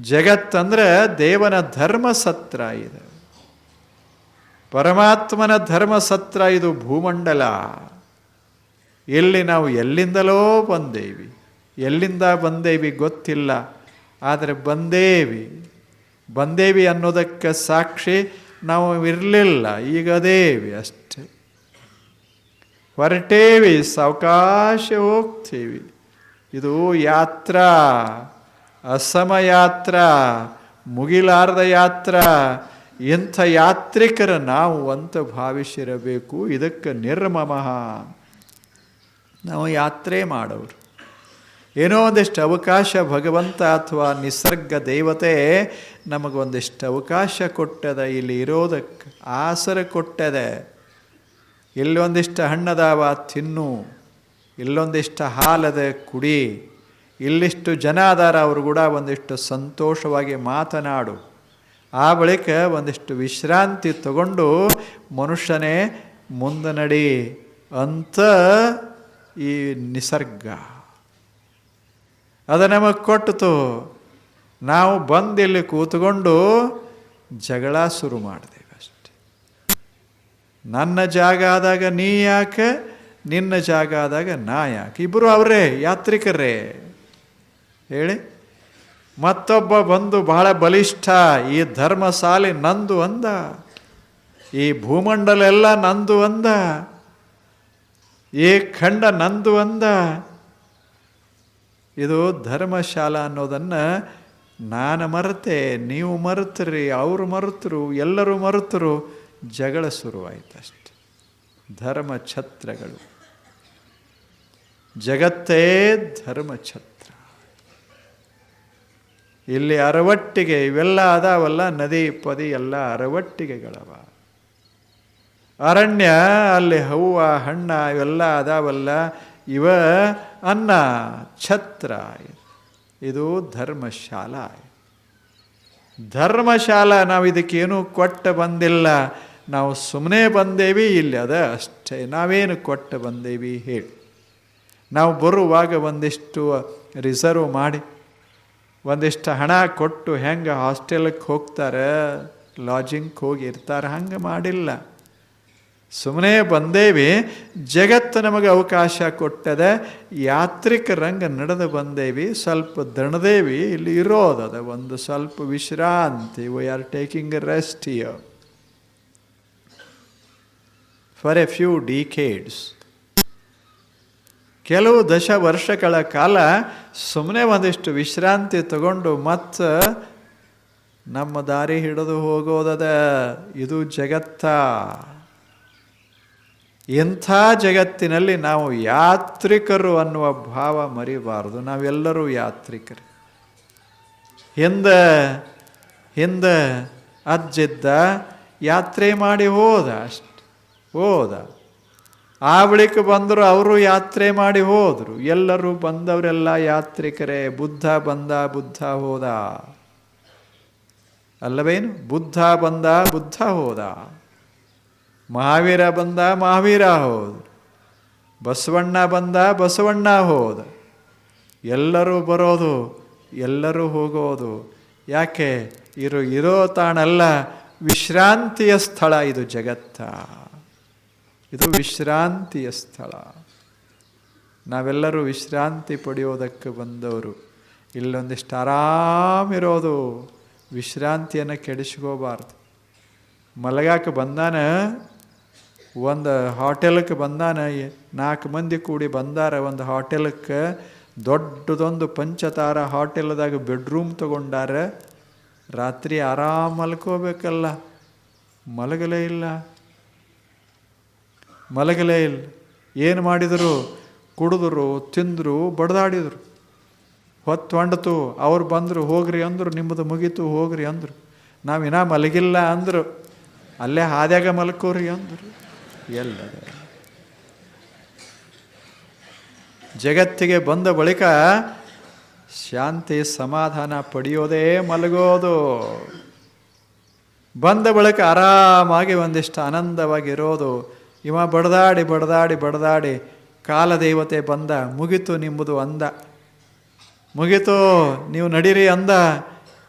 ಜಗತ್ತಂದ್ರೆ ದೇವನ ಧರ್ಮಸತ್ರ ಇದೆ. ಪರಮಾತ್ಮನ ಧರ್ಮಸತ್ರ ಇದು ಭೂಮಂಡಲ. ಇಲ್ಲಿ ನಾವು ಎಲ್ಲಿಂದಲೋ ಬಂದೇವಿ. ಎಲ್ಲಿಂದ ಬಂದೇವಿ ಗೊತ್ತಿಲ್ಲ. ಆದರೆ ಬಂದೇವಿ. ಬಂದೇವಿ ಅನ್ನೋದಕ್ಕೆ ಸಾಕ್ಷಿ ನಾವು ಇರಲಿಲ್ಲ. ಈಗ ದೇವಿ ಅಷ್ಟೆ. ಹೊರಟೇವಿ, ಸಾವಕಾಶ ಹೋಗ್ತೀವಿ. ಇದು ಯಾತ್ರಾ. ಅಸಮ ಯಾತ್ರಾ ಮುಗಿಲಾರದ ಯಾತ್ರ, ಇಂಥ ಯಾತ್ರಿಕರ ನಾವು ಅಂತ ಭಾವಿಸಿರಬೇಕು, ಇದಕ್ಕೆ ನಿರ್ಮಮಃ. ನಾವು ಯಾತ್ರೆ ಮಾಡೋರು. ಏನೋ ಒಂದಿಷ್ಟು ಅವಕಾಶ ಭಗವಂತ ಅಥವಾ ನಿಸರ್ಗ ದೇವತೆ ನಮಗೊಂದಿಷ್ಟು ಅವಕಾಶ ಕೊಟ್ಟದ, ಇಲ್ಲಿ ಇರೋದಕ್ಕೆ ಆಸರ ಕೊಟ್ಟದೆ. ಇಲ್ಲೊಂದಿಷ್ಟು ಹಣ್ಣದಾವ ತಿನ್ನು, ಇಲ್ಲೊಂದಿಷ್ಟು ಹಾಲದ ಕುಡಿ. ಇಲ್ಲಿಷ್ಟು ಜನ ಅದಾರ ಅವರು ಕೂಡ ಒಂದಿಷ್ಟು ಸಂತೋಷವಾಗಿ ಮಾತನಾಡು. ಆ ಬಳಿಕ ಒಂದಿಷ್ಟು ವಿಶ್ರಾಂತಿ ತಗೊಂಡು ಮನುಷ್ಯನೇ ಮುಂದೆ ನಡಿ ಅಂತ ಈ ನಿಸರ್ಗ. ಅದು ನಮಗೆ ಕೊಟ್ಟಿತು. ನಾವು ಬಂದಿಲ್ಲಿ ಕೂತ್ಕೊಂಡು ಜಗಳ ಶುರು ಮಾಡಿದೆವು ಅಷ್ಟೆ. ನನ್ನ ಜಾಗ ಆದಾಗ ನೀ ಯಾಕೆ? ನಿನ್ನ ಜಾಗ ಆದಾಗ ನಾ ಯಾಕೆ? ಇಬ್ಬರು ಅವರೇ, ಯಾತ್ರಿಕರೇ. ಹೇಳಿ. ಮತ್ತೊಬ್ಬ ಬಂದು ಬಹಳ ಬಲಿಷ್ಠ, ಈ ಧರ್ಮಸಾಲಿ ನಂದು ಅಂದ. ಈ ಭೂಮಂಡಲ ಎಲ್ಲ ನಂದು ಅಂದ. ಈ ಖಂಡ ನಂದು ಅಂದ. ಇದು ಧರ್ಮಶಾಲಾ ಅನ್ನೋದನ್ನು ನಾನು ಮರೆತೆ, ನೀವು ಮರೆತ್ರಿ, ಅವರು ಮರೆತರು, ಎಲ್ಲರೂ ಮರೆತರು, ಜಗಳ ಶುರುವಾಯಿತು ಅಷ್ಟೆ. ಧರ್ಮ ಛತ್ರಗಳು. ಜಗತ್ತೇ ಧರ್ಮಛತ್ರ ಇಲ್ಲಿ ಅರವಟ್ಟಿಗೆ ಇವೆಲ್ಲ ಅದಾವಲ್ಲ, ನದಿ ಪದಿ ಎಲ್ಲ ಅರವಟ್ಟಿಗೆಗಳವ. ಅರಣ್ಯ, ಅಲ್ಲಿ ಹೂವು, ಹಣ್ಣ ಇವೆಲ್ಲ ಅದಾವಲ್ಲ, ಇವ ಅನ್ನ, ಛತ್ರ ಇದು ಧರ್ಮಶಾಲಾ ಧರ್ಮಶಾಲಾ ನಾವು ಇದಕ್ಕೇನು ಕೊಟ್ಟ ಬಂದಿಲ್ಲ. ನಾವು ಸುಮ್ಮನೆ ಬಂದೇವಿ, ಇಲ್ಲಿ ಅದ ಅಷ್ಟೇ. ನಾವೇನು ಕೊಟ್ಟು ಬಂದೇವಿ ಹೇಳಿ. ನಾವು ಬರುವಾಗ ಒಂದಿಷ್ಟು ರಿಸರ್ವ್ ಮಾಡಿ. ಒಂದಿಷ್ಟು ಹಣ ಕೊಟ್ಟು ಹೆಂಗೆ ಹಾಸ್ಟೆಲ್ಗೆ ಹೋಗ್ತಾರೆ? ಲಾಜಿಂಗ್ಗೆ ಹೋಗಿ ಇರ್ತಾರೆ, ಹಂಗೆ ಮಾಡಿಲ್ಲ. ಸುಮ್ಮನೆ ಬಂದೇವಿ, ಜಗತ್ತು ನಮಗೆ ಅವಕಾಶ ಕೊಟ್ಟದೆ ಯಾತ್ರಿಕರಂಗೆ ನಡೆದು ಬಂದೇವಿ, ಸ್ವಲ್ಪ ದಣದೇವಿ, ಇಲ್ಲಿ ಇರೋದದ ಒಂದು ಸ್ವಲ್ಪ ವಿಶ್ರಾಂತಿ we are taking a rest here for a few decades ಕೆಲವು ದಶ ವರ್ಷಗಳ ಕಾಲ ಸುಮ್ಮನೆ ಒಂದಿಷ್ಟು ವಿಶ್ರಾಂತಿ ತಗೊಂಡು ಮತ್ತು ನಮ್ಮ ದಾರಿ ಹಿಡಿದು ಹೋಗೋದದ. ಇದು ಜಗತ್ತ. ಇಂಥ ಜಗತ್ತಿನಲ್ಲಿ ನಾವು ಯಾತ್ರಿಕರು ಅನ್ನುವ ಭಾವ ಮರಿಬಾರದು. ನಾವೆಲ್ಲರೂ ಯಾತ್ರಿಕರು. ಹಿಂದ ಹಿಂದ ಅಜ್ಜಿದ್ದ, ಯಾತ್ರೆ ಮಾಡಿ ಹೋದ ಅಷ್ಟು. ಹೋದ. ಆ ಬಳಿಕ ಬಂದರು, ಅವರು ಯಾತ್ರೆ ಮಾಡಿ ಹೋದರು. ಎಲ್ಲರೂ ಬಂದವರೆಲ್ಲ ಯಾತ್ರಿಕರೇ, ಬುದ್ಧ ಬಂದ, ಬುದ್ಧ ಹೋದ. ಅಲ್ಲವೇನು? ಬುದ್ಧ ಬಂದ, ಬುದ್ಧ ಹೋದ. ಮಹಾವೀರ ಬಂದ, ಮಹಾವೀರ ಹೋದ. ಬಸವಣ್ಣ ಬಂದ, ಬಸವಣ್ಣ ಹೋದ. ಎಲ್ಲರೂ ಬರೋದು, ಎಲ್ಲರೂ ಹೋಗೋದು. ಯಾಕೆ? ಇರು, ಇರೋ ತಾಣಲ್ಲ, ವಿಶ್ರಾಂತಿಯ ಸ್ಥಳ ಇದು ಜಗತ್ತ. ಇದು ವಿಶ್ರಾಂತಿಯ ಸ್ಥಳ. ನಾವೆಲ್ಲರೂ ವಿಶ್ರಾಂತಿ ಪಡೆಯೋದಕ್ಕೆ ಬಂದವರು. ಇಲ್ಲೊಂದಿಷ್ಟು ಆರಾಮಿರೋದು ವಿಶ್ರಾಂತಿಯನ್ನು ಕೆಡಿಸ್ಕೋಬಾರ್ದು. ಮಲಗಾಕೆ ಬಂದಾನ? ಒಂದು ಹೋಟೆಲ್ಗೆ ಬಂದಾನ? ನಾಲ್ಕು ಮಂದಿ ಕೂಡಿ ಬಂದಾರ ಒಂದು ಹೋಟೆಲ್ಕ್ಕೆ ದೊಡ್ಡದೊಂದು ಪಂಚತಾರ ಹೋಟೆಲ್ದಾಗ ಬೆಡ್ರೂಮ್ ತಗೊಂಡಾರ. ರಾತ್ರಿ ಆರಾಮ್ ಮಲ್ಕೋಬೇಕಲ್ಲ. ಮಲಗಲೇ ಇಲ್ಲ. ಮಲಗಲೇ ಇಲ್ಲ. ಏನು ಮಾಡಿದರು? ಕುಡಿದ್ರು, ತಿಂದರು, ಬಡ್ದಾಡಿದರು. ಹೊತ್ತು ಹೊಂಡತು ಅವ್ರು ಬಂದರು, ಹೋಗ್ರಿ ಅಂದರು, ನಿಮ್ಮದು ಮುಗೀತು, ಹೋಗ್ರಿ ಅಂದರು. ನಾವು ಇನ್ನೂ ಮಲಗಿಲ್ಲ ಅಂದರು. ಅಲ್ಲೇ ಹಾದ್ಯಾಗ ಮಲ್ಕೋರಿ ಅಂದರು. ಎಲ್ಲ ಜಗತ್ತಿಗೆ ಬಂದ ಬಳಿಕ ಶಾಂತಿ ಸಮಾಧಾನ ಪಡೆಯೋದೇ ಮಲಗೋದು. ಬಂದ ಬಳಿಕ ಆರಾಮಾಗಿ ಒಂದಿಷ್ಟು ಆನಂದವಾಗಿರೋದು. ಇವ ಬಡದಾಡಿ ಬಡದಾಡಿ ಬಡದಾಡಿ ಕಾಲದೇವತೆ ಬಂದ, ಮುಗಿತು ನಿಮ್ಮದು ಅಂದ. ಮುಗಿತು ನೀವು ನಡೀರಿ ಅಂದ.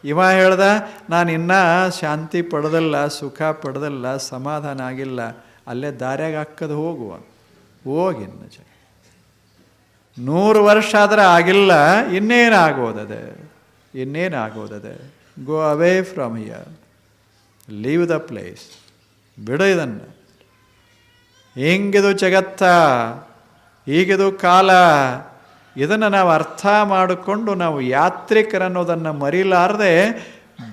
ಇವ ಹೇಳ್ದ ನಾನು ಇನ್ನೂ ಶಾಂತಿ ಪಡೆದಲ್ಲ, ಸುಖ ಪಡೆದಲ್ಲ, ಸಮಾಧಾನ ಆಗಿಲ್ಲ. ಅಲ್ಲೇ ದಾರ್ಯಾಗ ಹಾಕದು ಹೋಗುವ ಹೋಗಿನ್ನ ನಿಜ ನೂರು ವರ್ಷ ಆದ್ರೆ ಆಗಿಲ್ಲ, ಇನ್ನೇನಾಗೋದದೆ? ಇನ್ನೇನಾಗೋದದೆ? Go away from here leave the place ಬಿಡ ಇದನ್ನು. ಹೆಂಗಿದು ಜಗತ್ತ, ಈಗಿದು ಕಾಲ, ಇದನ್ನು ನಾವು ಅರ್ಥ ಮಾಡಿಕೊಂಡು ನಾವು ಯಾತ್ರಿಕರನ್ನೋದನ್ನು ಮರಿಲಾರದೆ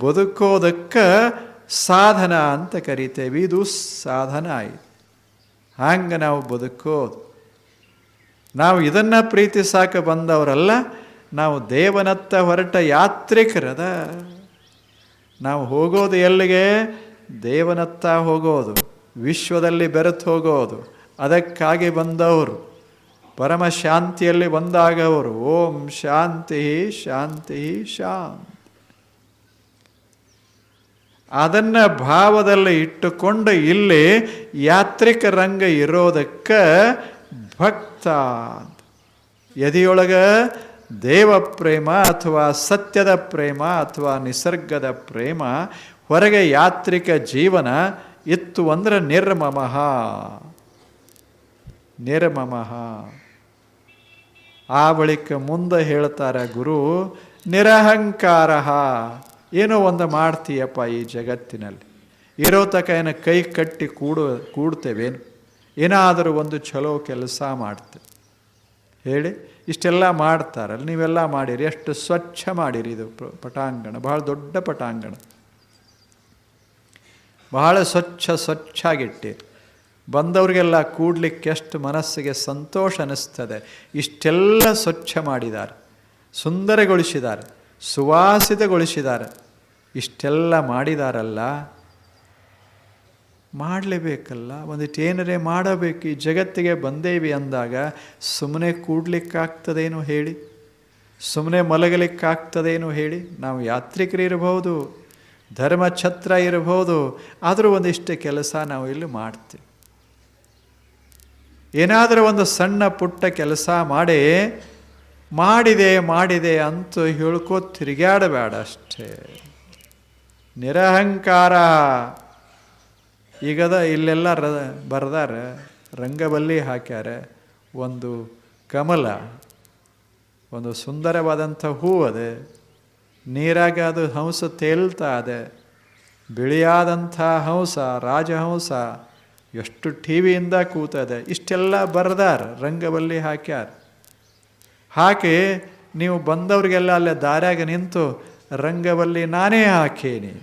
ಬದುಕೋದಕ್ಕೆ ಸಾಧನ ಅಂತ ಕರಿತೇವೆ. ಇದು ಸಾಧನ ಆಯಿತು. ಹಂಗೆ ನಾವು ಬದುಕೋದು. ನಾವು ಇದನ್ನು ಪ್ರೀತಿಸಾಕ ಬಂದವರಲ್ಲ, ನಾವು ದೇವನತ್ತ ಹೊರಟ ಯಾತ್ರಿಕರದ. ನಾವು ಹೋಗೋದು ಎಲ್ಲಿಗೆ? ದೇವನತ್ತ ಹೋಗೋದು. ವಿಶ್ವದಲ್ಲಿ ಬೆರೆತು ಹೋಗೋದು, ಅದಕ್ಕಾಗಿ ಬಂದವರು. ಪರಮ ಶಾಂತಿಯಲ್ಲಿ ಬಂದಾಗವರು ಓಂ ಶಾಂತಿ ಶಾಂತಿ ಶಾಂತಿ. ಅದನ್ನು ಭಾವದಲ್ಲಿ ಇಟ್ಟುಕೊಂಡು ಇಲ್ಲಿ ಯಾತ್ರಿಕ ರಂಗ ಇರೋದಕ್ಕೆ ಭಕ್ತ ಎದೆಯೊಳಗ ದೇವ ಪ್ರೇಮ ಅಥವಾ ಸತ್ಯದ ಪ್ರೇಮ ಅಥವಾ ನಿಸರ್ಗದ ಪ್ರೇಮ, ಹೊರಗೆ ಯಾತ್ರಿಕ ಜೀವನ ಇತ್ತು ಅಂದ್ರೆ ನಿರ್ಮಮಃ ನಿರ್ಮಮಃ ಆ ಬಳಿಕ ಮುಂದೆ ಹೇಳ್ತಾರೆ ಗುರು, ನಿರಹಂಕಾರ. ಏನೋ ಒಂದು ಮಾಡ್ತೀಯಪ್ಪ ಈ ಜಗತ್ತಿನಲ್ಲಿ. ಇರೋ ತಕ ಏನು ಕೈ ಕಟ್ಟಿ ಕೂಡು ಕೂಡ್ತೇವೇನು ಏನಾದರೂ ಒಂದು ಚಲೋ ಕೆಲಸ ಮಾಡ್ತೇವೆ. ಹೇಳಿ, ಇಷ್ಟೆಲ್ಲ ಮಾಡ್ತಾರಲ್ಲ, ನೀವೆಲ್ಲ ಮಾಡಿರಿ, ಎಷ್ಟು ಸ್ವಚ್ಛ ಮಾಡಿರಿ ಇದು ಪಟಾಂಗಣ. ಬಹಳ ದೊಡ್ಡ ಪಟಾಂಗಣ. ಬಹಳ ಸ್ವಚ್ಛ, ಸ್ವಚ್ಛಾಗಿಟ್ಟು. ಬಂದವರಿಗೆಲ್ಲ ಕೂಡಲಿಕ್ಕೆ ಎಷ್ಟು ಮನಸ್ಸಿಗೆ ಸಂತೋಷ ಅನ್ನಿಸ್ತದೆ. ಇಷ್ಟೆಲ್ಲ ಸ್ವಚ್ಛ ಮಾಡಿದ್ದಾರೆ. ಸುಂದರಗೊಳಿಸಿದ್ದಾರೆ. ಸುವಾಸಿತಗೊಳಿಸಿದ್ದಾರೆ. ಇಷ್ಟೆಲ್ಲ ಮಾಡಿದಾರಲ್ಲ. ಮಾಡಲೇಬೇಕಲ್ಲ. ಒಂದಿಟ್ಟು ಏನರೇ ಮಾಡಬೇಕು. ಈ ಜಗತ್ತಿಗೆ ಬಂದೇವಿ ಅಂದಾಗ ಸುಮ್ಮನೆ ಕೂಡ್ಲಿಕ್ಕಾಗ್ತದೇನೋ ಹೇಳಿ. ಸುಮ್ಮನೆ ಮಲಗಲಿಕ್ಕಾಗ್ತದೇನೋ ಹೇಳಿ. ನಾವು ಯಾತ್ರಿಕರು ಇರಬಹುದು ಧರ್ಮಛತ್ರ ಇರಬಹುದು, ಆದರೂ ಒಂದಿಷ್ಟು ಕೆಲಸ ನಾವು ಇಲ್ಲಿ ಮಾಡ್ತೀವಿ. ಏನಾದರೂ ಒಂದು ಸಣ್ಣ ಪುಟ್ಟ ಕೆಲಸ ಮಾಡಿ, ಮಾಡಿದೆ ಮಾಡಿದೆ ಅಂತ ಹೇಳ್ಕೋ ತಿರುಗಾಡಬೇಡ ಅಷ್ಟೇ. ನಿರಹಂಕಾರ. ಈಗದ ಇಲ್ಲೆಲ್ಲ ರ, ಬರ್ದಾರ, ರಂಗಬಲ್ಲಿ ಹಾಕ್ಯಾರ ಒಂದು ಕಮಲ, ಒಂದು ಸುಂದರವಾದಂಥ ಹೂ ಅದೆ. ನೀರಾಗ ಅದು ಹಂಸ ತೇಲ್ತಾ ಇದೆ. ಬಿಳಿಯಾದಂಥ ಹಂಸ, ರಾಜಹಂಸ ಎಷ್ಟು ಟಿ ವಿಯಿಂದ ಕೂತದೆ ಇಷ್ಟೆಲ್ಲ ಬರ್ದಾರ, ರಂಗವಲ್ಲಿ ಹಾಕ್ಯಾರ. ಹಾಕಿ ನೀವು ಬಂದವ್ರಿಗೆಲ್ಲ ಅಲ್ಲೇ ದಾರ್ಯಾಗ ನಿಂತು ರಂಗವಲ್ಲಿ ನಾನೇ ಹಾಕೇನಿ.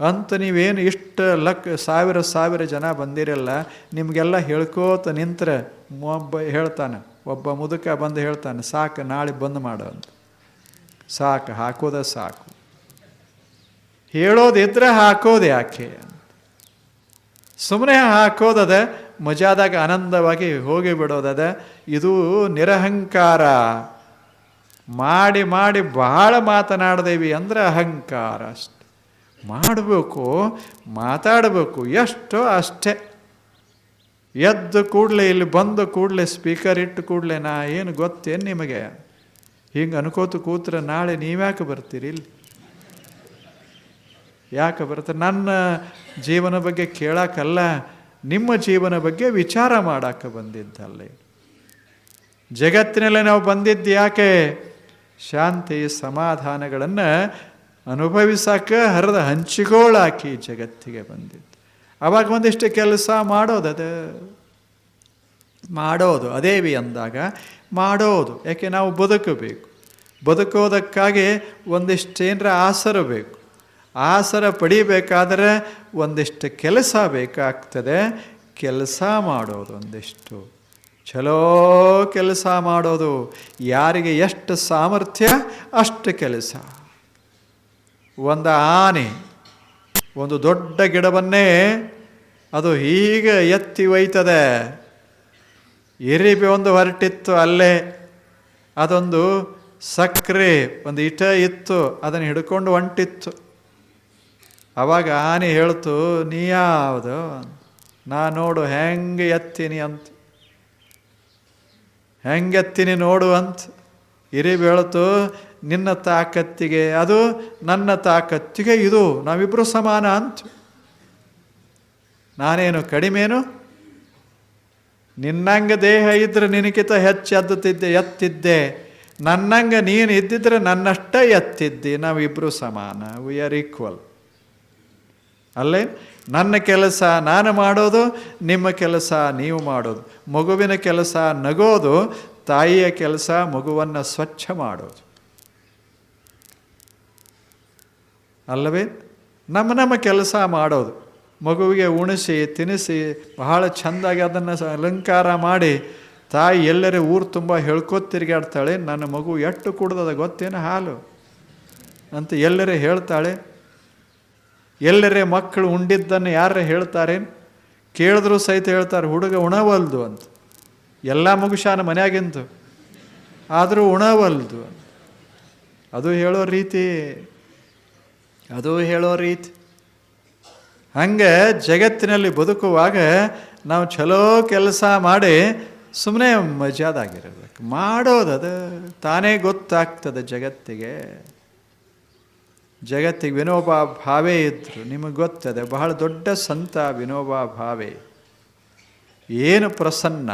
ಅಂತ ನೀವೇನು ಇಷ್ಟು ಲಕ್ ಸಾವಿರ ಸಾವಿರ ಜನ ಬಂದಿರಲ್ಲ, ನಿಮಗೆಲ್ಲ ಹೇಳ್ಕೋತ ನಿಂತ್ರೆ ಒಬ್ಬ ಹೇಳ್ತಾನೆ. ಒಬ್ಬ ಮುದುಕ ಬಂದು ಹೇಳ್ತಾನೆ, ಸಾಕು, ನಾಳೆ ಬಂದ್ ಮಾಡು ಅಂತ. ಸಾಕು, ಹಾಕೋದ ಸಾಕು. ಹೇಳೋದಿದ್ರೆ ಹಾಕೋದು ಯಾಕೆ ಸುಮ್ಮನೆ ಹಾಕೋದದ ಮಜಾದಾಗ ಆನಂದವಾಗಿ ಹೋಗಿ ಬಿಡೋದದ, ಇದು ನಿರಹಂಕಾರ. ಮಾಡಿ ಮಾಡಿ ಬಹಳ ಮಾತನಾಡ್ದೇವಿ ಅಂದ್ರೆ ಅಹಂಕಾರ ಅಷ್ಟೆ. ಮಾಡಬೇಕು, ಮಾತಾಡಬೇಕು, ಎಷ್ಟು ಅಷ್ಟೇ. ಎದ್ದು ಕೂಡಲೇ, ಇಲ್ಲಿ ಬಂದು ಕೂಡಲೇ ಸ್ಪೀಕರ್ ಇಟ್ಟು ಕೂಡಲೇ ನಾ ಏನು ಗೊತ್ತೇನು ನಿಮಗೆ? ಹಿಂಗೆ ಅನ್ಕೋತ ಕೂತ್ರೆ ನಾಳೆ ನೀವ್ಯಾಕೆ ಬರ್ತೀರಿ ಇಲ್ಲಿ? ಯಾಕೆ ಬರುತ್ತೆ ನನ್ನ ಜೀವನ ಬಗ್ಗೆ ಕೇಳಕ್ಕಲ್ಲ ನಿಮ್ಮ ಜೀವನ ಬಗ್ಗೆ ವಿಚಾರ ಮಾಡಕ್ಕೆ ಬಂದಿದ್ದಲ್ಲಿ. ಜಗತ್ತಿನಲ್ಲೇ ನಾವು ಬಂದಿದ್ದು ಯಾಕೆ? ಶಾಂತಿ ಸಮಾಧಾನಗಳನ್ನು ಅನುಭವಿಸಕ್ಕೆ ಹರಿದ ಹಂಚಿಗೋಳಾಕಿ ಜಗತ್ತಿಗೆ ಬಂದಿದ್ದು. ಅವಾಗ ಒಂದಿಷ್ಟು ಕೆಲಸ ಮಾಡೋದದ? ಮಾಡೋದು, ಅದೇವಿ ಅಂದಾಗ ಮಾಡೋದು. ಯಾಕೆ ನಾವು ಬದುಕಬೇಕು. ಬದುಕೋದಕ್ಕಾಗಿ ಒಂದಿಷ್ಟೇನರ ಆಸರ ಬೇಕು. ಆಸರ ಪಡಿಬೇಕಾದರೆ ಒಂದಿಷ್ಟು ಕೆಲಸ ಬೇಕಾಗ್ತದೆ. ಕೆಲಸ ಮಾಡೋದು ಒಂದಿಷ್ಟು. ಚಲೋ ಕೆಲಸ ಮಾಡೋದು. ಯಾರಿಗೆ ಎಷ್ಟು ಸಾಮರ್ಥ್ಯ ಅಷ್ಟು ಕೆಲಸ. ಒಂದು ಆನೆ, ಒಂದು ದೊಡ್ಡ ಗಿಡವನ್ನೇ ಅದು ಹೀಗೆ ಎತ್ತಿ ಒಯ್ತದೆ. ಇರಿಬಿ ಒಂದು ಹೊರಟಿತ್ತು ಅಲ್ಲೇ. ಅದೊಂದು ಸಕ್ಕರೆ ಒಂದು ಇಟ ಇತ್ತು, ಅದನ್ನು ಹಿಡ್ಕೊಂಡು ಹೊಂಟಿತ್ತು ಅವಾಗ ಆನೆ ಹೇಳ್ತು, ನೀ ಯಾವುದು? ನಾ ನೋಡು, ಹೆಂಗೆ ಎತ್ತೀನಿ ಅಂತ. ಹೆಂಗೆ ಎತ್ತೀನಿ ನೋಡು ಅಂತ. ಇರಿ ಹೇಳ್ತು, ನಿನ್ನ ತಾಕತ್ತಿಗೆ, ಅದು ನನ್ನ ತಾಕತ್ತಿಗೆ ಇದು ನಾವಿಬ್ಬರು ಸಮಾನ ಅಂತ. ನಾನೇನು ಕಡಿಮೇನು? ನಿನ್ನಂಗ ದೇಹ ಇದ್ರೆ ನಿನಗಿಂತ ಹೆಚ್ಚು ಎದ್ದುತ್ತಿದ್ದೆ ಎತ್ತಿದ್ದೆ. ನನ್ನಂಗೆ ನೀನು ಇದ್ದಿದ್ರೆ ನನ್ನಷ್ಟೇ ಎತ್ತಿದ್ದಿ. ನಾವಿಬ್ಬರು ಸಮಾನ. ವಿ ಆರ್ ಈಕ್ವಲ್ ಅಲ್ಲೇ? ನನ್ನ ಕೆಲಸ ನಾನು ಮಾಡೋದು, ನಿಮ್ಮ ಕೆಲಸ ನೀವು ಮಾಡೋದು. ಮಗುವಿನ ಕೆಲಸ ನಗೋದು, ತಾಯಿಯ ಕೆಲಸ ಮಗುವನ್ನು ಸ್ವಚ್ಛ ಮಾಡೋದು. ಅಲ್ಲವೇ? ನಮ್ಮ ನಮ್ಮ ಕೆಲಸ ಮಾಡೋದು. ಮಗುವಿಗೆ ಉಣಿಸಿ ತಿನ್ನಿಸಿ ಬಹಳ ಚೆಂದಾಗಿ ಅದನ್ನು ಅಲಂಕಾರ ಮಾಡಿ, ತಾಯಿ ಎಲ್ಲರೇ ಊರು ತುಂಬ ಹೇಳ್ಕೋತ ತಿರುಗಾಡ್ತಾಳೆ, ನನ್ನ ಮಗು ಎಷ್ಟು ಕುಡ್ದದ ಗೊತ್ತೇನು ಹಾಲು? ಅಂತ ಎಲ್ಲರೇ ಹೇಳ್ತಾಳೆ. ಎಲ್ಲರೇ ಮಕ್ಕಳು ಉಂಡಿದ್ದನ್ನು ಯಾರೇ ಹೇಳ್ತಾರೆ ಕೇಳಿದ್ರು ಸಹಿತ ಹೇಳ್ತಾರೆ, ಹುಡುಗ ಉಣವಲ್ದು ಅಂತ. ಎಲ್ಲ ಮಗುಶಾನ ಮನೆಯಾಗಿಂತು ಆದರೂ ಉಣವಲ್ದು ಅದು ಹೇಳೋ ರೀತಿ, ಅದು ಹೇಳೋ ರೀತಿ. ಹಂಗೆ ಜಗತ್ತಿನಲ್ಲಿ ಬದುಕುವಾಗ ನಾವು ಚಲೋ ಕೆಲಸ ಮಾಡಿ ಸುಮ್ಮನೆ ಮಜಾದಾಗಿರಬೇಕು. ಮಾಡೋದದು ತಾನೇ ಗೊತ್ತಾಗ್ತದೆ ಜಗತ್ತಿಗೆ. ಜಗತ್ತಿಗೆ ವಿನೋಬಾ ಭಾವೆ ಇದ್ದರು ನಿಮಗೆ ಗೊತ್ತದೆ, ಬಹಳ ದೊಡ್ಡ ಸಂತ ವಿನೋಬಾ ಭಾವೆ. ಏನು ಪ್ರಸನ್ನ?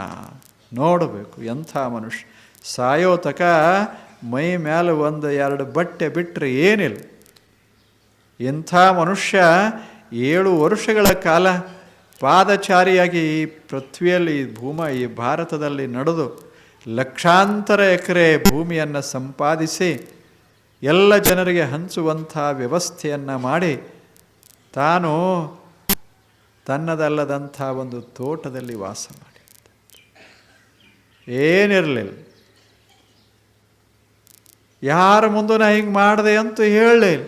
ನೋಡಬೇಕು, ಎಂಥ ಮನುಷ್ಯ? ಸಾಯೋ ತಕ ಮೈ ಮೇಲೆ ಒಂದು ಎರಡು ಬಟ್ಟೆ ಬಿಟ್ಟರೆ ಏನಿಲ್ಲ. ಇಂಥ ಮನುಷ್ಯ ಏಳು ವರ್ಷಗಳ ಕಾಲ ಪಾದಚಾರಿಯಾಗಿ ಈ ಪೃಥ್ವಿಯಲ್ಲಿ, ಈ ಭೂಮ, ಈ ಭಾರತದಲ್ಲಿ ನಡೆದು ಲಕ್ಷಾಂತರ ಎಕರೆ ಭೂಮಿಯನ್ನು ಸಂಪಾದಿಸಿ ಎಲ್ಲ ಜನರಿಗೆ ಹಂಚುವಂಥ ವ್ಯವಸ್ಥೆಯನ್ನು ಮಾಡಿ ತಾನು ತನ್ನದಲ್ಲದಂಥ ಒಂದು ತೋಟದಲ್ಲಿ ವಾಸ ಮಾಡಿ ಏನಿರಲಿಲ್ಲ. ಯಾರ ಮುಂದೆ ನಾ ಹಿಂಗೆ ಮಾಡಿದೆ ಅಂತೂ ಹೇಳಲಿಲ್ಲ.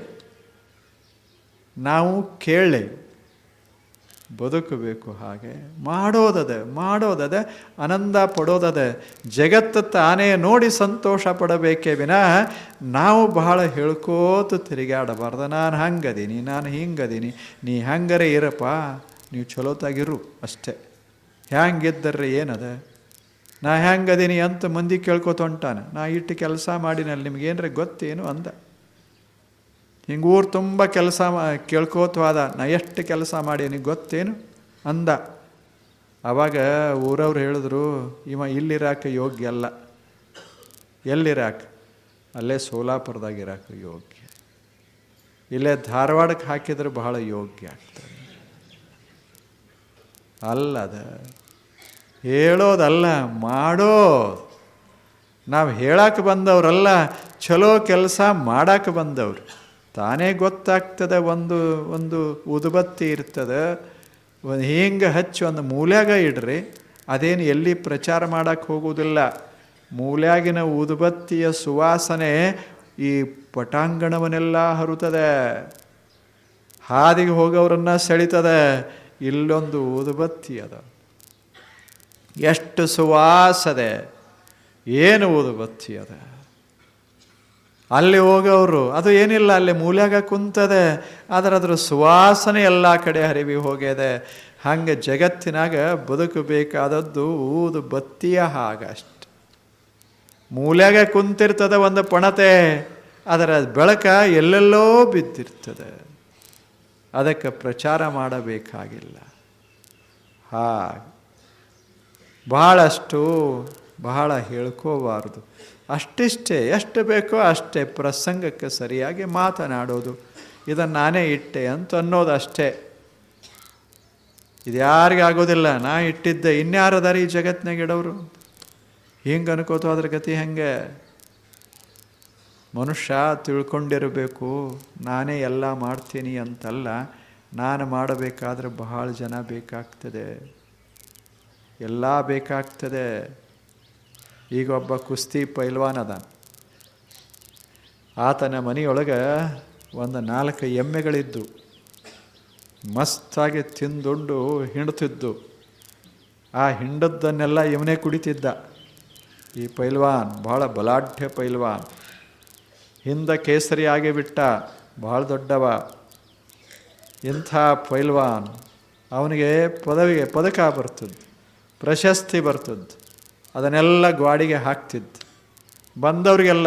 ನಾವು ಕೇಳಲಿ ಬದುಕಬೇಕು ಹಾಗೆ. ಮಾಡೋದದೆ ಮಾಡೋದದೆ, ಆನಂದ ಪಡೋದದೆ, ಜಗತ್ತು ತಾನೇ ನೋಡಿ ಸಂತೋಷ ಪಡಬೇಕೇ ವಿನ ನಾವು ಬಹಳ ಹೇಳ್ಕೋತು ತಿರುಗಾಡಬಾರ್ದು. ನಾನು ಹಂಗದೀನಿ, ನಾನು ಹಿಂಗದೀನಿ. ನೀ ಹಂಗರೆ ಇರಪ್ಪ, ನೀವು ಚಲೋತಾಗಿರು ಅಷ್ಟೇ. ಹ್ಯಾಂಗಿದ್ದರ್ರಿ ಏನದ? ನಾ ಹ್ಯಾಂಗದೀನಿ ಅಂತ ಮಂದಿ ಕೇಳ್ಕೊತೊಂಟಾನೆ ನಾ ಇಟ್ಟು ಕೆಲಸ ಮಾಡಿನಲ್ಲಿ ನಿಮ್ಗೇನ್ರೆ ಗೊತ್ತೇನು ಅಂದ. ಹಿಂಗೆ ಊರು ತುಂಬ ಕೆಲಸ ಕೇಳ್ಕೋತವಾದ, ನಾ ಎಷ್ಟು ಕೆಲಸ ಮಾಡೀನಿ ಗೊತ್ತೇನು? ಅಂದ. ಆವಾಗ ಊರವ್ರು ಹೇಳಿದ್ರು, ಇವ ಇಲ್ಲಿರಾಕ ಯೋಗ್ಯ ಅಲ್ಲ. ಎಲ್ಲಿರಾಕ? ಅಲ್ಲೇ ಸೋಲಾಪುರದಾಗ ಇರಾಕ ಯೋಗ್ಯ. ಇಲ್ಲೇ ಧಾರವಾಡಕ್ಕೆ ಹಾಕಿದ್ರೆ ಬಹಳ ಯೋಗ್ಯ ಆಗ್ತದೆ. ಅಲ್ಲದ. ಹೇಳೋದಲ್ಲ ಮಾಡೋ ನಾವು ಹೇಳಕ್ಕೆ ಬಂದವರಲ್ಲ ಚಲೋ ಕೆಲಸ ಮಾಡಕ್ಕೆ ಬಂದವ್ರು. ತಾನೇ ಗೊತ್ತಾಗ್ತದೆ ಒಂದು ಒಂದು ಉದುಬತ್ತಿ ಇರ್ತದೆ. ಒಂದು ಹಿಂಗೆ ಹಚ್ಚಿ ಒಂದು ಮೂಲ್ಯಾಗ ಇಡ್ರಿ, ಅದೇನು ಎಲ್ಲಿ ಪ್ರಚಾರ ಮಾಡೋಕ್ಕೆ ಹೋಗುವುದಿಲ್ಲ ಮೂಲ್ಯಾಗಿನ ಉದುಬತ್ತಿಯ ಸುವಾಸನೆ ಈ ಪಟಾಂಗಣವನ್ನೆಲ್ಲ ಹರುತ್ತದೆ. ಹಾದಿಗೆ ಹೋಗೋರನ್ನ ಸೆಳಿತದೆ. ಇಲ್ಲೊಂದು ಊದುಬತ್ತಿ ಅದ. ಎಷ್ಟು ಸುವಾಸದೆ ಏನು ಊದುಬತ್ತಿ ಅದ. ಅಲ್ಲಿ ಹೋಗೋರು ಅದು ಏನಿಲ್ಲ, ಅಲ್ಲಿ ಮೂಲ್ಯಾಗ ಕುಂತದೆ. ಆದರೆ ಅದ್ರ ಸುವಾಸನೆ ಎಲ್ಲ ಕಡೆ ಹರಿವಿ ಹೋಗಿದೆ ಹಂಗೆ ಜಗತ್ತಿನಾಗ ಬದುಕಬೇಕಾದದ್ದು ಊದು ಬತ್ತಿಯ ಹಾಗಷ್ಟು. ಮೂಲ್ಯಾಗ ಕುಂತಿರ್ತದೆ ಒಂದು ಪಣತೆ. ಅದರ ಬೆಳಕ ಎಲ್ಲೆಲ್ಲೋ ಬಿದ್ದಿರ್ತದೆ. ಅದಕ್ಕೆ ಪ್ರಚಾರ ಮಾಡಬೇಕಾಗಿಲ್ಲ. ಹಾಗೆ. ಬಹಳಷ್ಟು ಬಹಳ ಹೇಳ್ಕೋಬಾರ್ದು. ಅಷ್ಟಿಷ್ಟೇ, ಎಷ್ಟು ಬೇಕೋ ಅಷ್ಟೇ ಪ್ರಸಂಗಕ್ಕೆ ಸರಿಯಾಗಿ ಮಾತನಾಡೋದು. ಇದನ್ನು ನಾನೇ ಇಟ್ಟೆ ಅಂತ ಅನ್ನೋದು ಅಷ್ಟೇ ಇದು ಯಾರಿಗೆ ಆಗೋದಿಲ್ಲ, ನಾ ಇಟ್ಟಿದ್ದೆ ಇನ್ಯಾರದಾರ ಈ ಜಗತ್ತಿನಾಗ ಇಡೋರು? ಹಿಂಗೆ ಅನ್ಕೋತು ಅದ್ರ ಗತಿ ಹೆಂಗೆ? ಮನುಷ್ಯ ತಿಳ್ಕೊಂಡಿರಬೇಕು, ನಾನೇ ಎಲ್ಲ ಮಾಡ್ತೀನಿ ಅಂತಲ್ಲ, ನಾನು ಮಾಡಬೇಕಾದ್ರೆ ಬಹಳ ಜನ ಬೇಕಾಗ್ತದೆ. ಎಲ್ಲ ಬೇಕಾಗ್ತದೆ. ಈಗ ಒಬ್ಬ ಕುಸ್ತಿ ಪೈಲ್ವಾನ್ ಅದ ಆತನ ಮನೆಯೊಳಗೆ ಒಂದು ನಾಲ್ಕು ಎಮ್ಮೆಗಳಿದ್ದು. ಮಸ್ತಾಗಿ ತಿಂದುಂಡು ಹಿಂಡ್ತಿದ್ದು ಆ ಹಿಂಡದ್ದನ್ನೆಲ್ಲ ಇವನೇ ಕುಡಿತಿದ್ದ. ಈ ಪೈಲ್ವಾನ್ ಭಾಳ ಬಲಾಢ್ಯ ಪೈಲ್ವಾನ್. ಹಿಂದ ಕೇಸರಿ ಆಗಿ ಬಿಟ್ಟ ಭಾಳ ದೊಡ್ಡವ. ಇಂಥ ಪೈಲ್ವಾನ್ ಅವನಿಗೆ ಪದವಿಗೆ ಪದಕ ಬರ್ತದ್ದು ಪ್ರಶಸ್ತಿ ಬರ್ತದ್ದು ಅದನ್ನೆಲ್ಲ ಗ್ವಾಡಿಗೆ ಹಾಕ್ತಿದ್ದು. ಬಂದವರಿಗೆಲ್ಲ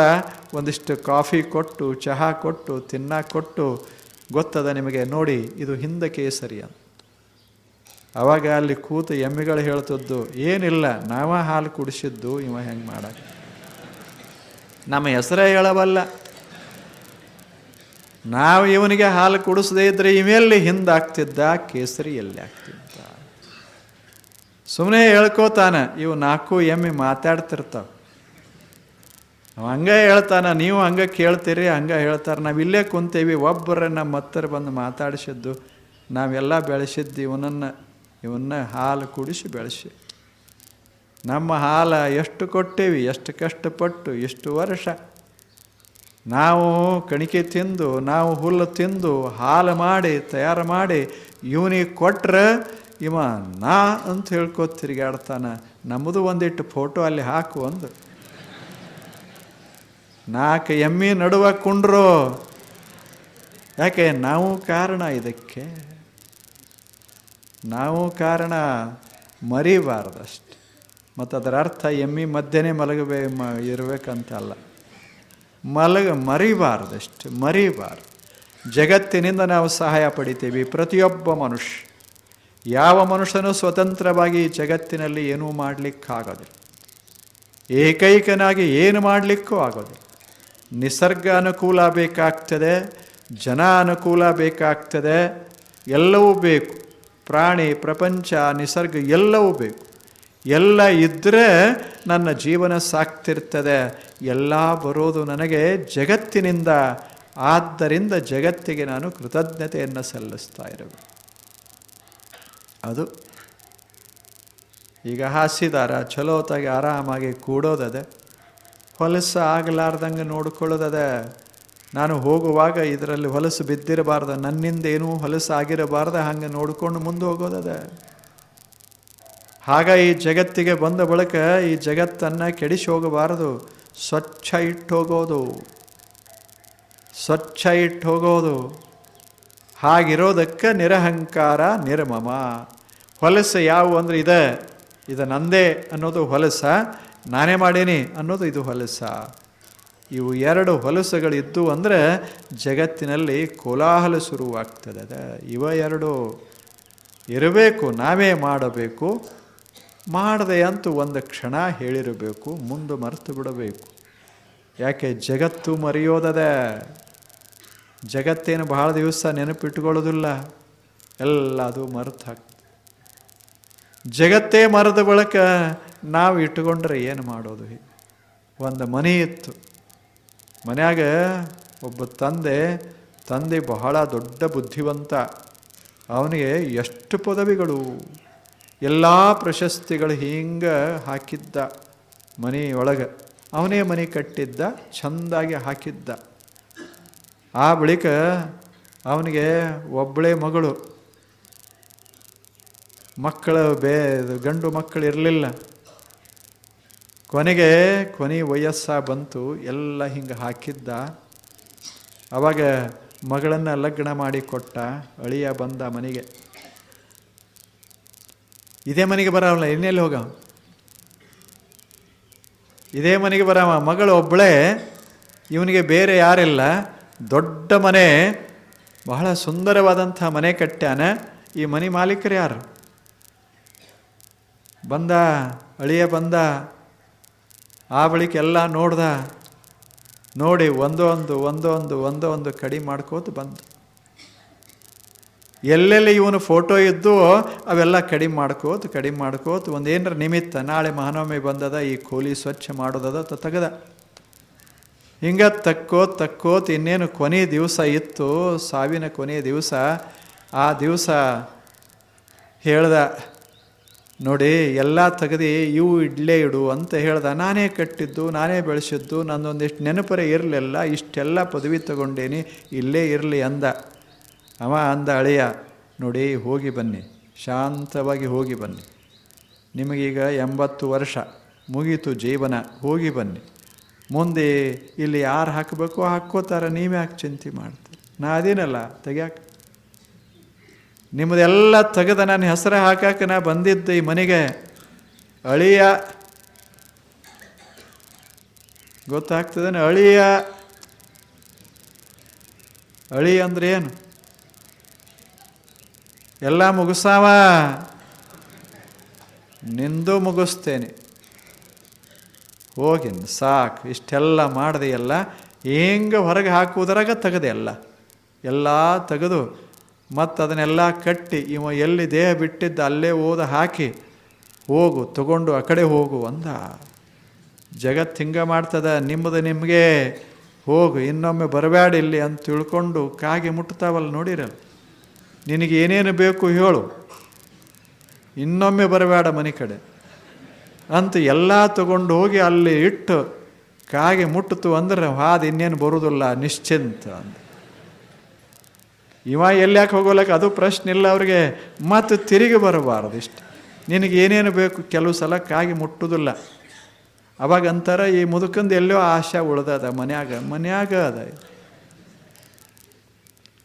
ಒಂದಿಷ್ಟು ಕಾಫಿ ಕೊಟ್ಟು, ಚಹಾ ಕೊಟ್ಟು, ತಿನ್ನ ಕೊಟ್ಟು, ಗೊತ್ತದ ನಿಮಗೆ, ನೋಡಿ, ಇದು ಹಿಂದ ಕೇಸರಿ ಅಂತ. ಅವಾಗ ಅಲ್ಲಿ ಕೂತು ಎಮ್ಮೆಗಳು ಹೇಳ್ತದ್ದು, ಏನಿಲ್ಲ, ನಾವ ಹಾಲು ಕುಡಿಸಿದ್ದು, ಇವ ಹೆಂಗೆ ಮಾಡಕ್ಕೆ ನಮ್ಮ ಹೆಸರೇ ಹೇಳಬಲ್ಲ. ನಾವು ಇವನಿಗೆ ಹಾಲು ಕುಡಿಸದೇ ಇದ್ರೆ ಇವೆಲ್ಲಿ ಹಿಂದಾಗ್ತಿದ್ದ? ಕೇಸರಿ ಎಲ್ಲಿ ಆಗ್ತಿದ್ದ. ಸುಮ್ಮನೆ ಹೇಳ್ಕೋತಾನ, ಇವು ನಾಲ್ಕು ಎಮ್ಮೆ ಮಾತಾಡ್ತಿರ್ತಾವ. ಹಂಗೆ ಹೇಳ್ತಾನ, ನೀವು ಹಂಗೆ ಕೇಳ್ತೀರಿ, ಹಂಗೆ ಹೇಳ್ತಾರೆ. ನಾವು ಇಲ್ಲೇ ಕುಂತೇವಿ, ಒಬ್ಬರ ನಮ್ಮ ಹತ್ತಿರ ಬಂದು ಮಾತಾಡಿಸಿದ್ದು, ನಾವೆಲ್ಲ ಬೆಳೆಸಿದ್ದು ಇವನನ್ನು, ಇವನ್ನ ಹಾಲು ಕುಡಿಸಿ ಬೆಳೆಸಿ. ನಮ್ಮ ಹಾಲು ಎಷ್ಟು ಕೊಟ್ಟೇವಿ, ಎಷ್ಟು ಕಷ್ಟಪಟ್ಟು, ಎಷ್ಟು ವರ್ಷ. ನಾವು ಕಣಿಕೆ ತಿಂದು, ನಾವು ಹುಲ್ಲು ತಿಂದು, ಹಾಲು ಮಾಡಿ, ತಯಾರು ಮಾಡಿ, ಇವನಿಗೆ ಕೊಟ್ರೆ ಇವ ನಾ ಅಂತ ಹೇಳ್ಕೊತ ತಿರುಗಾಡ್ತಾನ ನಮ್ಮದು ಒಂದಿಟ್ಟು ಫೋಟೋ ಅಲ್ಲಿ ಹಾಕು ಒಂದು. ನಾಲ್ಕು ಎಮ್ಮಿ ನಡುವ ಕುಂಡ್ರು. ಯಾಕೆ, ನಾವು ಕಾರಣ ಇದಕ್ಕೆ? ನಾವು ಕಾರಣ ಮರಿಬಾರ್ದಷ್ಟೆ. ಮತ್ತು ಅದರ ಅರ್ಥ ಎಮ್ಮಿ ಮಧ್ಯನೇ ಮಲಗಬೇ ಮ ಇರಬೇಕಂತಲ್ಲ. ಮಲಗ ಮರಿಬಾರ್ದಷ್ಟು, ಮರಿಬಾರ್ದು. ಜಗತ್ತಿನಿಂದ ನಾವು ಸಹಾಯ ಪಡಿತೀವಿ ಪ್ರತಿಯೊಬ್ಬ ಮನುಷ್ಯ. ಯಾವ ಮನುಷ್ಯನೂ ಸ್ವತಂತ್ರವಾಗಿ ಜಗತ್ತಿನಲ್ಲಿ ಏನೂ ಮಾಡಲಿಕ್ಕಾಗೋದಿಲ್ಲ. ಏಕೈಕನಾಗಿ ಏನು ಮಾಡಲಿಕ್ಕೂ ಆಗೋದಿಲ್ಲ. ನಿಸರ್ಗ ಅನುಕೂಲ ಬೇಕಾಗ್ತದೆ, ಜನ ಅನುಕೂಲ ಬೇಕಾಗ್ತದೆ, ಎಲ್ಲವೂ ಬೇಕು. ಪ್ರಾಣಿ, ಪ್ರಪಂಚ, ನಿಸರ್ಗ ಎಲ್ಲವೂ ಬೇಕು. ಎಲ್ಲ ಇದ್ದರೆ ನನ್ನ ಜೀವನ ಸಾಕ್ತಿರ್ತದೆ. ಎಲ್ಲ ಬರೋದು ನನಗೆ ಜಗತ್ತಿನಿಂದ. ಆದ್ದರಿಂದ ಜಗತ್ತಿಗೆ ನಾನು ಕೃತಜ್ಞತೆಯನ್ನು ಸಲ್ಲಿಸ್ತಾ ಇರಬೇಕು ಅದು ಈಗ ಹಾಸಿದಾರ ಚಲೋತಾಗಿ ಆರಾಮಾಗಿ ಕೂಡೋದದೆ, ಹೊಲಸು ಆಗಲಾರ್ದಂಗೆ ನೋಡ್ಕೊಳ್ಳೋದದೆ, ನಾನು ಹೋಗುವಾಗ ಇದರಲ್ಲಿ ಹೊಲಸು ಬಿದ್ದಿರಬಾರ್ದು, ನನ್ನಿಂದ ಏನೂ ಹೊಲಸು ಆಗಿರಬಾರ್ದು, ಹಂಗೆ ನೋಡ್ಕೊಂಡು ಮುಂದೆ ಹೋಗೋದದೆ. ಆಗ ಈ ಜಗತ್ತಿಗೆ ಬಂದ ಬಳಿಕ ಈ ಜಗತ್ತನ್ನು ಕೆಡಿಸಿ ಹೋಗಬಾರದು, ಸ್ವಚ್ಛ ಇಟ್ಟು ಹೋಗೋದು. ಸ್ವಚ್ಛ ಇಟ್ಟು ಹೋಗೋದು. ಹಾಗಿರೋದಕ್ಕೆ ನಿರಹಂಕಾರ ನಿರ್ಮಮ. ಹೊಲಸು ಯಾವು ಅಂದರೆ ಇದೆ, ಇದು ನಂದೇ ಅನ್ನೋದು ಹೊಲಸ, ನಾನೇ ಮಾಡೀನಿ ಅನ್ನೋದು ಇದು ಹೊಲಸ. ಇವು ಎರಡು ಹೊಲಸುಗಳಿದ್ದು ಅಂದರೆ ಜಗತ್ತಿನಲ್ಲಿ ಕೋಲಾಹಲ ಶುರುವಾಗ್ತದೆ. ಇವ ಎರಡು ಇರಬೇಕು, ನಾವೇ ಮಾಡಬೇಕು, ಮಾಡದೆ ಅಂತೂ ಒಂದು ಕ್ಷಣ ಹೇಳಿರಬೇಕು, ಮುಂದೆ ಮರೆತು ಬಿಡಬೇಕು. ಯಾಕೆ, ಜಗತ್ತು ಮರೆಯೋದದೆ? ಜಗತ್ತೇನು ಬಹಳ ದಿವಸ ನೆನಪಿಟ್ಕೊಳ್ಳೋದಿಲ್ಲ ಎಲ್ಲ ಅದು ಮರೆತು ಹಾಕ್ತದೆ. ಜಗತ್ತೇ ಮರದ ಬಳಕ ನಾವು ಇಟ್ಟುಕೊಂಡ್ರೆ ಏನು ಮಾಡೋದು ಒಂದು ಮನೆ ಇತ್ತು. ಮನೆಯಾಗ ಒಬ್ಬ ತಂದೆ ತಂದೆ ಬಹಳ ದೊಡ್ಡ ಬುದ್ಧಿವಂತ. ಅವನಿಗೆ ಎಷ್ಟು ಪದವಿಗಳು? ಎಲ್ಲ ಪ್ರಶಸ್ತಿಗಳು ಹಿಂಗೆ ಹಾಕಿದ್ದ ಮನೆಯೊಳಗೆ. ಅವನೇ ಮನೆ ಕಟ್ಟಿದ್ದ, ಚೆಂದಾಗಿ ಹಾಕಿದ್ದ. ಆ ಬಳಿಕ ಅವನಿಗೆ ಒಬ್ಬಳೇ ಮಗಳು. ಮಕ್ಕಳ ಬೇ, ಗಂಡು ಮಕ್ಕಳು ಇರಲಿಲ್ಲ. ಕೊನೆಗೆ ಕೊನೆ ವಯಸ್ಸ ಬಂತು, ಎಲ್ಲ ಹಿಂಗೆ ಹಾಕಿದ್ದ. ಅವಾಗ ಮಗಳನ್ನು ಲಗ್ನ ಮಾಡಿ ಕೊಟ್ಟ ಅಳಿಯ ಬಂದ ಮನೆಗೆ. ಇದೇ ಮನೆಗೆ ಬರವಲ್ಲ ಇನ್ನೆಲ್ಲಿ ಹೋಗ? ಇದೇ ಮನೆಗೆ ಬರವ ಮಗಳು ಒಬ್ಬಳೇ ಇವನಿಗೆ ಬೇರೆ ಯಾರಿಲ್ಲ. ದೊಡ್ಡ ಮನೆ, ಬಹಳ ಸುಂದರವಾದಂಥ ಮನೆ ಕಟ್ಟ್ಯಾನ ಈ ಮನೆ ಮಾಲೀಕರು ಯಾರು? ಬಂದ, ಅಳಿಯ ಬಂದ, ಆ ಬಳಿಕ ಎಲ್ಲ ನೋಡ್ದ, ನೋಡಿ ಒಂದೊಂದು ಒಂದೊಂದು ಒಂದೊಂದು ಕಡಿ ಮಾಡ್ಕೋತ ಬಂದು. ಎಲ್ಲೆಲ್ಲಿ ಇವನು ಫೋಟೋ ಇದ್ದು ಅವೆಲ್ಲ ಕಡಿಮೆ ಮಾಡ್ಕೋತ ಕಡಿಮೆ ಮಾಡ್ಕೋತ ಒಂದೇನರ ನಿಮಿತ್ತ ನಾಳೆ ಮಹಾನವಮಿ ಬಂದದ, ಈ ಕೋಲಿ ಸ್ವಚ್ಛ ಮಾಡೋದದ ತಗದ. ಹಿಂಗ ತಕ್ಕೋತ್ ತಕ್ಕೋತ್ ಇನ್ನೇನು ಕೊನೆ ದಿವಸ ಇತ್ತು, ಸಾವಿನ ಕೊನೆ ದಿವಸ. ಆ ದಿವಸ ಹೇಳ್ದ, ನೋಡಿ, ಎಲ್ಲ ತೆಗೆದು ಇವು ಇಡ್ಲೇ ಇಡು ಅಂತ ಹೇಳ್ದ. ನಾನೇ ಕಟ್ಟಿದ್ದು, ನಾನೇ ಬೆಳೆಸಿದ್ದು, ನನ್ನೊಂದಿಷ್ಟು ನೆನಪರೆ ಇರಲಿಲ್ಲ, ಇಷ್ಟೆಲ್ಲ ಪದವಿ ತಗೊಂಡೇನಿ, ಇಲ್ಲೇ ಇರಲಿ ಅಂದ. ಅವ ಅಂದ ಅಳಿಯ, ನೋಡಿ, ಹೋಗಿ ಬನ್ನಿ, ಶಾಂತವಾಗಿ ಹೋಗಿ ಬನ್ನಿ. ನಿಮಗೀಗ ಎಂಬತ್ತು ವರ್ಷ, ಮುಗೀತು ಜೀವನ, ಹೋಗಿ ಬನ್ನಿ. ಮುಂದೆ ಇಲ್ಲಿ ಯಾರು ಹಾಕಬೇಕು ಹಾಕ್ಕೋತಾರೆ ನೀವೇ ಯಾಕೆ ಚಿಂತೆ ಮಾಡ್ತೀರಿ. ನಾ ಅದೇನಲ್ಲ, ತೆಗ್ಯಾಕ? ನಿಮ್ಮದೆಲ್ಲ ತೆಗೆದ ನಾನು ಹೆಸರು ಹಾಕಕ್ಕೆ ನಾ ಬಂದಿದ್ದೆ ಈ ಮನೆಗೆ. ಅಳಿಯ, ಗೊತ್ತಾಗ್ತದೇನು? ಅಳಿಯ, ಅಳಿ ಅಂದ್ರೆ ಏನು? ಎಲ್ಲ ಮುಗಿಸಾವ ನಿಂದು ಮುಗಿಸ್ತೇನೆ. ಹೋಗಿನ್ ಸಾಕು, ಇಷ್ಟೆಲ್ಲ ಮಾಡಿದೆಯಲ್ಲ ಹೆಂಗೆ ಹೊರಗೆ ಹಾಕುವುದರಾಗ ತೆಗೆದೆ ಎಲ್ಲ. ಎಲ್ಲ ತೆಗೆದು, ಮತ್ತು ಅದನ್ನೆಲ್ಲ ಕಟ್ಟಿ, ಇವ ಎಲ್ಲಿ ದೇಹ ಬಿಟ್ಟಿದ್ದ ಅಲ್ಲೇ ಓದ ಹಾಕಿ, ಹೋಗು, ತಗೊಂಡು ಆ ಕಡೆ ಹೋಗು ಅಂದ. ಜಗತ್ತು ಹಿಂಗೆ ಮಾಡ್ತದ, ನಿಮ್ಮದು ನಿಮಗೆ, ಹೋಗು, ಇನ್ನೊಮ್ಮೆ ಬರಬೇಡ ಇಲ್ಲಿ ಅಂತ ತಿಳ್ಕೊಂಡು ಕಾಗೆ ಮುಟ್ತಾವಲ್ಲ ನೋಡಿರಲ್ಲ. ನಿನಗೇನೇನು ಬೇಕು ಹೇಳು. ಇನ್ನೊಮ್ಮೆ ಬರಬೇಡ ಮನೆ ಕಡೆ. ಅಂತ ಎಲ್ಲ ತಗೊಂಡು ಹೋಗಿ ಅಲ್ಲಿ ಇಟ್ಟು ಕಾಗೆ ಮುಟ್ಟಿತು ಅಂದ್ರೆ ಹಾದು ಇನ್ನೇನು ಬರುವುದಿಲ್ಲ ನಿಶ್ಚಿಂತ ಅಂತ ಇವ ಎಲ್ಲ್ಯಾಕೆ ಹೋಗೋಲಕ್ಕೆ? ಅದು ಪ್ರಶ್ನೆ ಇಲ್ಲ ಅವ್ರಿಗೆ. ಮತ್ತು ತಿರುಗಿ ಬರಬಾರದು ಇಷ್ಟು. ನಿನಗೆ ಏನೇನು ಬೇಕು ಕೆಲವು ಸಲ ಕಾಗಿ ಮುಟ್ಟುವುದಿಲ್ಲ ಅವಾಗ ಅಂತಾರೆ ಈ ಮುದುಕಂದು ಎಲ್ಲೋ ಆಶಾ ಉಳ್ದದ, ಮನ್ಯಾಗ. ಮನ್ಯಾಗ ಅದ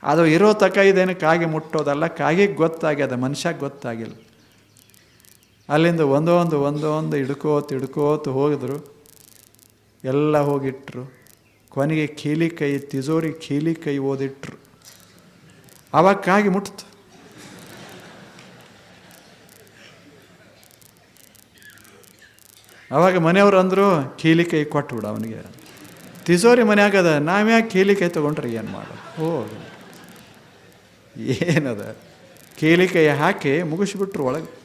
ಅದು ಇರೋ ತಕ ಇದೇನು ಕಾಗೆ ಮುಟ್ಟೋದಲ್ಲ, ಕಾಗೆ ಗೊತ್ತಾಗ್ಯದ ಮನುಷ್ಯ ಗೊತ್ತಾಗಿಲ್ಲ. ಅಲ್ಲಿಂದ ಒಂದೊಂದು ಒಂದೊಂದು ಹಿಡ್ಕೋತ ಹಿಡ್ಕೋತ ಹೋಗಿದ್ರು. ಎಲ್ಲ ಹೋಗಿಟ್ರು. ಕೊನೆಗೆ ಕೀಲಿ ಕೈ, ತಿಜೋರಿ ಕೀಲಿ ಕೈ ಓದಿಟ್ರು. ಆವಾಗ ಕಾಗಿ ಮುಟ್ತು. ಅವಾಗ ಮನೆಯವರು ಅಂದರು ಕೀಲಿ ಕೈ ಕೊಟ್ಬಿಡು ಅವನಿಗೆ. ತಿಜೋರಿ ಮನ್ಯಾಗದ ನಾವ್ಯಾಕೆ ಕೀಲಿ ಕೈ ತೊಗೊಂಡ್ರೆ ಏನು ಮಾಡು ಹೋಗಿ ಏನದ? ಕೀಲಿ ಕೈ ಹಾಕಿ ಮುಗಿಸ್ಬಿಟ್ರು ಒಳಗೆ.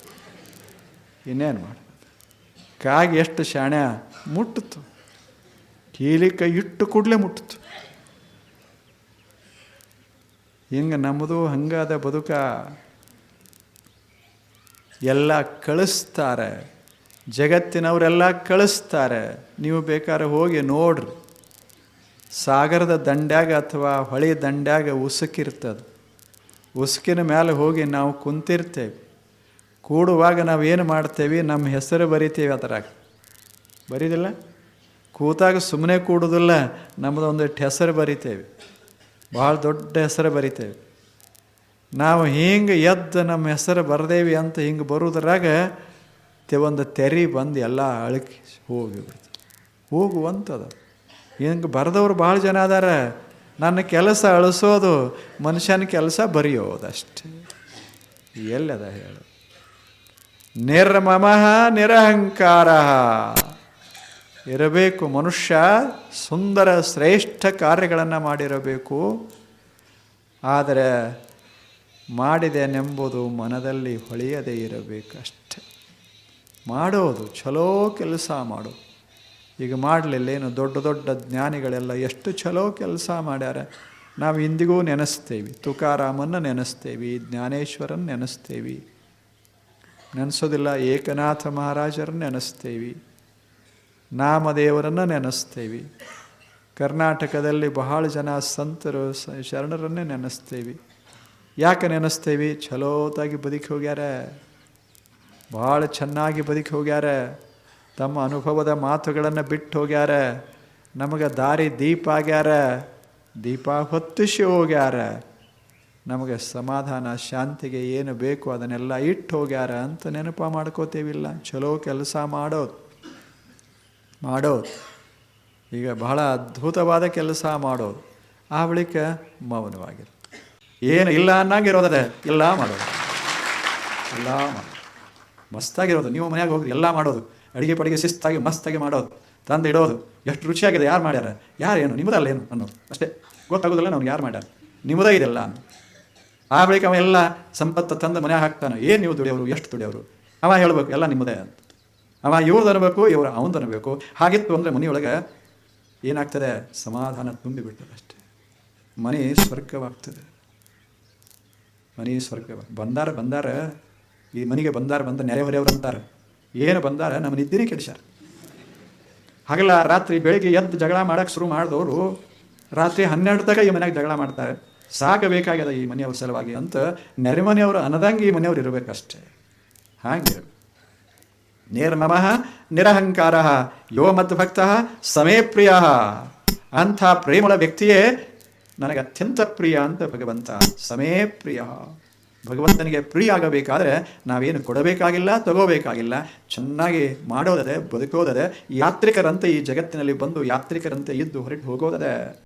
ಇನ್ನೇನು ಮಾಡಿ? ಕಾಗೆ ಎಷ್ಟು ಶಾಣ್ಯ ಮುಟ್ಟಿತು ಕೀಲಿ ಕೈ ಇಟ್ಟು ಕೂಡಲೇ ಮುಟ್ಟಿತು ಹಿಂಗೆ ನಮ್ಮದು ಹಂಗಾದ ಬದುಕ ಎಲ್ಲ ಕಳಿಸ್ತಾರೆ. ಜಗತ್ತಿನವರೆಲ್ಲ ಕಳಿಸ್ತಾರೆ. ನೀವು ಬೇಕಾದ್ರೆ ಹೋಗಿ ನೋಡ್ರಿ. ಸಾಗರದ ದಂಡ್ಯಾಗ ಅಥವಾ ಹೊಳೆ ದಂಡ್ಯಾಗ ಉಸುಕಿರ್ತದೆ. ಉಸುಕಿನ ಮೇಲೆ ಹೋಗಿ ನಾವು ಕುಂತಿರ್ತೇವೆ. ಕೂಡುವಾಗ ನಾವು ಏನು ಮಾಡ್ತೇವೆ? ನಮ್ಮ ಹೆಸರು ಬರಿತೇವೆ ಅದರಾಗ. ಬರೀದಿಲ್ಲ? ಕೂತಾಗ ಸುಮ್ಮನೆ ಕೂಡುದಿಲ್ಲ ನಮ್ಮದೊಂದು ಹೆಸರು ಬರಿತೇವೆ. ಭಾಳ ದೊಡ್ಡ ಹೆಸರು ಬರಿತೇವೆ. ನಾವು ಹಿಂಗೆ ಎದ್ದು ನಮ್ಮ ಹೆಸರು ಬರ್ದೇವಿ ಅಂತ ಹಿಂಗೆ ಬರೋದ್ರಾಗ ಒಂದು ತೆರಿ ಬಂದು ಎಲ್ಲ ಅಳಕಿ ಹೋಗಿ ಹೋಗುವಂಥದ್ದು ಹಿಂಗೆ ಬರೆದವ್ರು ಭಾಳ ಜನ ಅದಾರ. ನನ್ನ ಕೆಲಸ ಅಳಿಸೋದು, ಮನುಷ್ಯನ ಕೆಲಸ ಬರೆಯೋದಷ್ಟೇ. ಎಲ್ಲದ ಹೇಳು. ನಿರ್ಮಮಃ ನಿರಹಂಕಾರ. ಇರಬೇಕು ಮನುಷ್ಯ ಸುಂದರ ಶ್ರೇಷ್ಠ ಕಾರ್ಯಗಳನ್ನು ಮಾಡಿರಬೇಕು. ಆದರೆ ಮಾಡಿದೆನೆಂಬುದು ಮನದಲ್ಲಿ ಹೊಳೆಯದೇ ಇರಬೇಕಷ್ಟೆ. ಮಾಡೋದು ಚಲೋ ಕೆಲಸ ಮಾಡು. ಈಗ ಮಾಡಲಿಲ್ಲ ಏನು ದೊಡ್ಡ ದೊಡ್ಡ ಜ್ಞಾನಿಗಳೆಲ್ಲ ಎಷ್ಟು ಚಲೋ ಕೆಲಸ ಮಾಡ್ಯಾರ. ನಾವು ಇಂದಿಗೂ ನೆನೆಸ್ತೇವೆ. ತುಕಾರಾಮನ್ನ ನೆನೆಸ್ತೇವೆ ಜ್ಞಾನೇಶ್ವರನ್ ನೆನೆಸ್ತೇವೆ. ನೆನೆಸೋದಿಲ್ಲ, ಏಕನಾಥ ಮಹಾರಾಜರನ್ನ ನೆನೆಸ್ತೇವೆ, ನಾಮದೇವರನ್ನು ನೆನೆಸ್ತೇವೆ, ಕರ್ನಾಟಕದಲ್ಲಿ ಬಹಳ ಜನ ಸಂತರು ಶರಣರನ್ನೇ ನೆನೆಸ್ತೇವೆ. ಯಾಕೆ ನೆನೆಸ್ತೇವೆ? ಛಲೋತಾಗಿ ಬದುಕಿ ಹೋಗ್ಯಾರ. ಭಾಳ ಚೆನ್ನಾಗಿ ಬದುಕಿ ಹೋಗ್ಯಾರ. ತಮ್ಮ ಅನುಭವದ ಮಾತುಗಳನ್ನು ಬಿಟ್ಟು ಹೋಗ್ಯಾರ. ನಮಗೆ ದಾರಿ ದೀಪ ಆಗ್ಯಾರ. ದೀಪ ಹೊತ್ತಿಸಿ ಹೋಗ್ಯಾರ. ನಮಗೆ ಸಮಾಧಾನ, ಶಾಂತಿಗೆ ಏನು ಬೇಕು ಅದನ್ನೆಲ್ಲ ಇಟ್ಟು ಹೋಗ್ಯಾರ ಅಂತ ನೆನಪು ಮಾಡ್ಕೋತೇವಿಲ್ಲ. ಚಲೋ ಕೆಲಸ ಮಾಡೋದು ಮಾಡೋದು. ಈಗ ಬಹಳ ಅದ್ಭುತವಾದ ಕೆಲಸ ಮಾಡೋದು. ಆ ಬಳಿಕ ಮೌನವಾಗಿರು. ಏನು ಇಲ್ಲ ಅನ್ನಂಗಿರೋದದೆ, ಎಲ್ಲ ಮಾಡೋದು. ಎಲ್ಲ ಮಾಡೋದು. ಮಸ್ತಾಗಿರೋದು. ನೀವು ಮನೆಯಾಗ ಹೋಗಿ ಎಲ್ಲ ಮಾಡೋದು. ಅಡುಗೆ ಪಡಿಗೆ ಶಿಸ್ತಾಗಿ, ಮಸ್ತಾಗಿ ಮಾಡೋದು. ತಂದು ಇಡೋದು. ಎಷ್ಟು ರುಚಿಯಾಗಿದೆ, ಯಾರು ಮಾಡ್ಯಾರ? ಯಾರೇನು ನಿಮ್ಮದಲ್ಲ ಏನು ಅನ್ನೋದು. ಅಷ್ಟೇ. ಗೊತ್ತಾಗೋದಿಲ್ಲ ನಾವು ಯಾರು ಮಾಡ್ಯಾರ? ನಿಮ್ಮದೇ ಇದೆಲ್ಲ. ಆ ಬಳಿಕ ಅವ ಎಲ್ಲ ಸಂಪತ್ತು ತಂದು ಮನೆ ಹಾಕ್ತಾನೆ. ಏನು ನೀವು ದುಡಿಯೋರು ಎಷ್ಟು ದುಡಿಯೋರು ಅವ ಹೇಳ್ಬೇಕು, ಎಲ್ಲ ನಿಮ್ಮದೇ ಅಂತ. ಅವ ಇವ್ರದ್ದು ಅನ್ಬೇಕು ಇವ್ರು ಅವಂದು ಅನ್ಬೇಕು ಹಾಗಿತ್ತು ಅಂದರೆ ಮನೆಯೊಳಗೆ ಏನಾಗ್ತದೆ? ಸಮಾಧಾನ ತುಂಬಿ ಬಿಡ್ತದೆ ಅಷ್ಟೇ. ಮನೆ ಸ್ವರ್ಗವಾಗ್ತದೆ. ಮನೆ ಸ್ವರ್ಗ. ಬಂದಾರ ಬಂದಾರ, ಈ ಮನೆಗೆ ಬಂದಾರ ಬಂದ ನೆರೆಹೊರೆಯವರು ಅಂತಾರೆ. ಏನು ಬಂದಾರ? ನಮ್ಮ ನಿದ್ದೆನೇ ಕೆಡಿಸ್ಯಾರ. ಹಾಗೆಲ್ಲ ರಾತ್ರಿ ಬೆಳಿಗ್ಗೆ ಎದ್ದು ಜಗಳ ಮಾಡೋಕ್ಕೆ ಶುರು ಮಾಡಿದವರು ರಾತ್ರಿ ಹನ್ನೆರಡು ತಗ ಈ ಮನೆಗೆ ಜಗಳ ಮಾಡ್ತಾರೆ. ಸಾಕಬೇಕಾಗ್ಯದ ಈ ಮನೆಯವ್ರ ಸಲುವಾಗಿ ಅಂತ ನೆರೆಮನೆಯವರು ಅನ್ನದಂಗೆ ಈ ಮನೆಯವ್ರು ಇರಬೇಕಷ್ಟೇ. ಹಾಗೆ. ನಿರ್ಮಮಃ ನಿರಹಂಕಾರ, ಯೋ ಮತ್ತು ಭಕ್ತ, ಸಮೇ ಪ್ರಿಯ. ಅಂಥ ಪ್ರೇಮಳ ವ್ಯಕ್ತಿಯೇ ನನಗೆ ಅತ್ಯಂತ ಪ್ರಿಯ ಅಂತ ಭಗವಂತ. ಸಮೇ ಪ್ರಿಯ. ಭಗವಂತನಿಗೆ ಪ್ರಿಯ ಆಗಬೇಕಾದ್ರೆ ನಾವೇನು ಕೊಡಬೇಕಾಗಿಲ್ಲ, ತಗೋಬೇಕಾಗಿಲ್ಲ. ಚೆನ್ನಾಗಿ ಮಾಡೋದರೆ ಬದುಕೋದರೆ ಯಾತ್ರಿಕರಂತೆ ಈ ಜಗತ್ತಿನಲ್ಲಿ ಬಂದು ಯಾತ್ರಿಕರಂತೆ ಇದ್ದು ಹೊರಟು ಹೋಗೋದದೆ.